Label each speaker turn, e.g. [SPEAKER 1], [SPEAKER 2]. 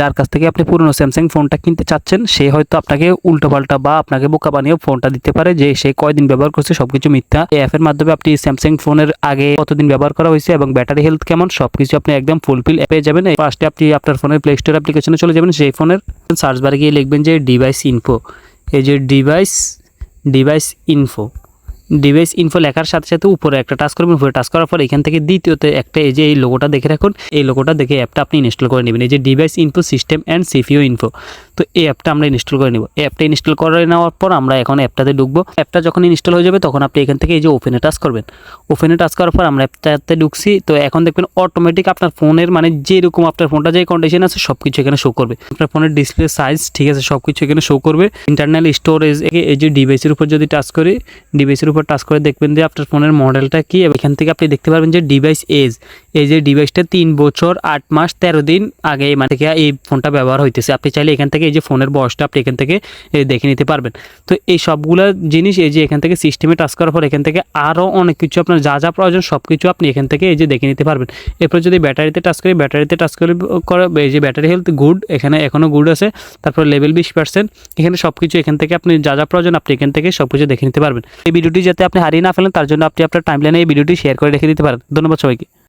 [SPEAKER 1] যার কাছ থেকে আপনি পুরনো স্যামসাং ফোনটা কিনতে চাচ্ছেন, সে হয়তো আপনাকে উল্টোপাল্টা বা আপনাকে বোকা বানিয়েও ফোনটা দিতে পারে যে সে কয়দিন ব্যবহার করছে, সবকিছু মিথ্যা। এই অ্যাপের মাধ্যমে আপনি স্যামসাং ফোনের আগে কতদিন ব্যবহার করা হয়েছে এবং ব্যাটারি হেলথ কেমন, সবকিছু আপনি একদম ফুলফিল অ্যাপে যাবেন। ফার্স্টে আপনি আপনার ফোনের প্লে স্টোর অ্যাপ্লিকেশনে চলে যাবেন, সেই ফোনের সার্চ বারে গিয়ে লিখবেন যে ডিভাইস ইনফো এই যে device device info device info লেখার সাথে সাথে উপরে একটা টাচ করবেন, উপরে টাচ করার পর এখান থেকে দ্বিতীয়তে একটা এই যে এই লোগোটা দেখে রাখুন, এই লোগোটা দেখে অ্যাপটা আপনি ইনস্টল করে নেবেন। এই যে device info system and CPU info তো এই অ্যাপটা আমরা ইনস্টল করে নেব। অ্যাপটা ইনস্টল করে নেওয়ার পর আমরা এখন অ্যাপটাতে ঢুকবো। অ্যাপটা যখন ইনস্টল হয়ে যাবে, তখন আপনি এখান থেকে এই যে ওপেনে টাচ করবেন। ওপেনে টাচ করার পর আমরা অ্যাপটাতে ঢুকছি, তো এখন দেখবেন অটোমেটিক আপনার ফোনের মানে যেরকম আপনার ফোনটা যে কন্ডিশন আছে সব কিছু এখানে শো করবে। আপনার ফোনের ডিসপ্লে সাইজ ঠিক আছে সব কিছু এখানে শো করবে। ইন্টারনাল স্টোরেজ এই যে ডিভাইসের উপর যদি টাচ করি ডিভাইসের উপর টাচ করে দেখবেন যে আপনার ফোনের মডেলটা কি এখান থেকে আপনি দেখতে পারবেন যে ডিভাইস এজ এই যে ডিভাইসটা তিন বছর, আট মাস, তেরো দিন আগে মানে থেকে এই ফোনটা ব্যবহার হইতেছে। আপনি চাইলে এখান থেকে এই যে ফোনের বয়সটা আপনি এখান থেকে দেখে নিতে পারবেন। তো এই সবগুলো জিনিস এই যে এখান থেকে সিস্টেমে টাচ করার পর এখান থেকে আরও অনেক কিছু আপনার যা যা প্রয়োজন সব কিছু আপনি এখান থেকে এই যে দেখে নিতে পারবেন। এরপর যদি ব্যাটারিতে টাচ করি, ব্যাটারিতে টাচ করে করে, এই যে ব্যাটারি হেলথ গুড এখানে এখনও গুড আছে। তারপর লেভেল বিশ পার্সেন্ট এখানে সব কিছু এখান থেকে আপনি যা যা প্রয়োজন আপনি এখান থেকে সব কিছু দেখে নিতে পারবেন। এই ভিডিওটি যাতে আপনি হারিয়ে না ফেলেন, তার জন্য আপনি আপনার টাইম টাইমলাইনে এই ভিডিওটি শেয়ার করে রেখে দিতে পারেন। ধন্যবাদ সবাইকে।